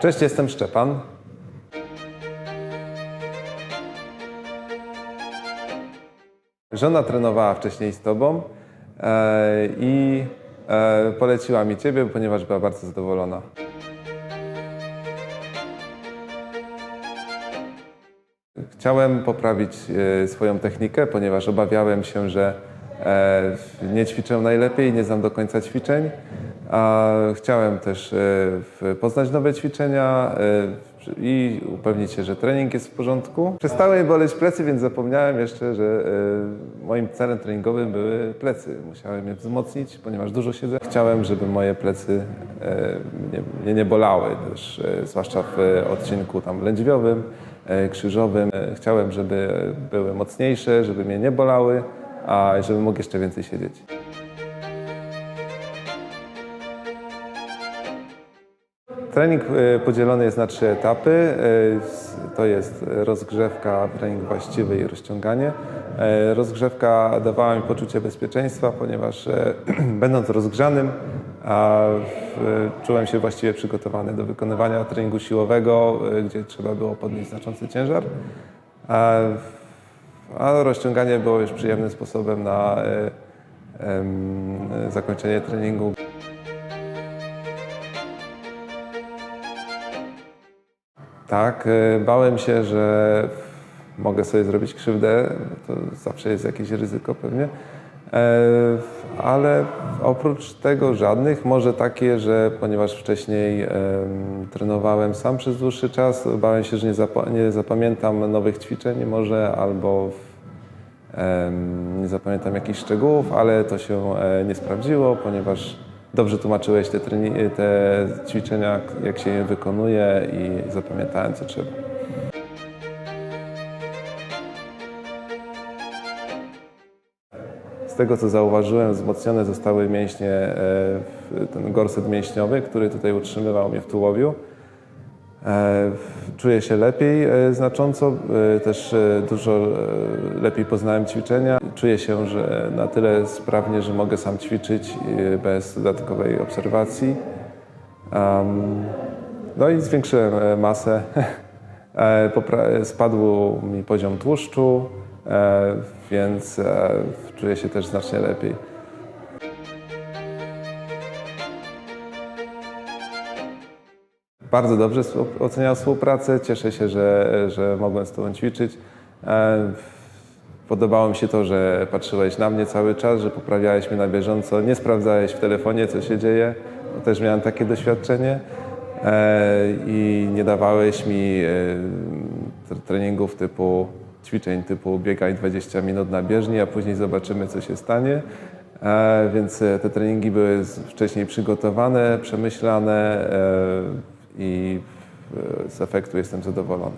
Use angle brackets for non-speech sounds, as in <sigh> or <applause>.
Cześć, jestem Szczepan. Żona trenowała wcześniej z tobą e, i e, poleciła mi ciebie, ponieważ była bardzo zadowolona. Chciałem poprawić e, swoją technikę, ponieważ obawiałem się, że e, nie ćwiczę najlepiej, nie znam do końca ćwiczeń. A chciałem też e, poznać nowe ćwiczenia e, i upewnić się, że trening jest w porządku. Przestały mi boleć plecy, więc zapomniałem jeszcze, że e, moim celem treningowym były plecy. Musiałem je wzmocnić, ponieważ dużo siedzę. Chciałem, żeby moje plecy mnie, nie bolały, też, zwłaszcza w odcinku tam lędźwiowym, krzyżowym. Chciałem, żeby były mocniejsze, żeby mnie nie bolały, a żeby mógł jeszcze więcej siedzieć. Trening e, podzielony jest na trzy etapy. E, To jest rozgrzewka, trening właściwy i rozciąganie. E, Rozgrzewka dawała mi poczucie bezpieczeństwa, ponieważ <clears throat> będąc rozgrzanym, czułem się właściwie przygotowany do wykonywania treningu siłowego, gdzie trzeba było podnieść znaczący ciężar. A, rozciąganie było już przyjemnym sposobem na zakończenie treningu. Tak, e, bałem się, że mogę sobie zrobić krzywdę, to zawsze jest jakieś ryzyko pewnie, E, ale oprócz tego żadnych, może takie, że ponieważ wcześniej em, trenowałem sam przez dłuższy czas, bałem się, że nie, zapa- nie zapamiętam nowych ćwiczeń może albo nie zapamiętam jakichś szczegółów, ale to się e, nie sprawdziło, ponieważ dobrze tłumaczyłeś te, te ćwiczenia, jak się je wykonuje i zapamiętałem co trzeba. Z tego co zauważyłem, wzmocnione zostały mięśnie, e, ten gorset mięśniowy, który tutaj utrzymywał mnie w tułowiu. E, Czuję się lepiej e, znacząco, e, też dużo lepiej poznałem ćwiczenia. Czuję się, że na tyle sprawnie, że mogę sam ćwiczyć bez dodatkowej obserwacji. No i zwiększyłem masę. <laughs> Spadł mi poziom tłuszczu, więc czuję się też znacznie lepiej. Bardzo dobrze oceniam współpracę. Cieszę się, że, że mogłem z Tobą ćwiczyć. E, Podobało mi się to, że patrzyłeś na mnie cały czas, że poprawiałeś mnie na bieżąco, nie sprawdzałeś w telefonie, co się dzieje. Bo Też miałem takie doświadczenie. E, I nie dawałeś mi e, tre- treningów typu ćwiczeń typu biegaj 20 minut na bieżni, a później zobaczymy, co się stanie. Więc te treningi były wcześniej przygotowane, przemyślane i e, z efektu jestem zadowolony.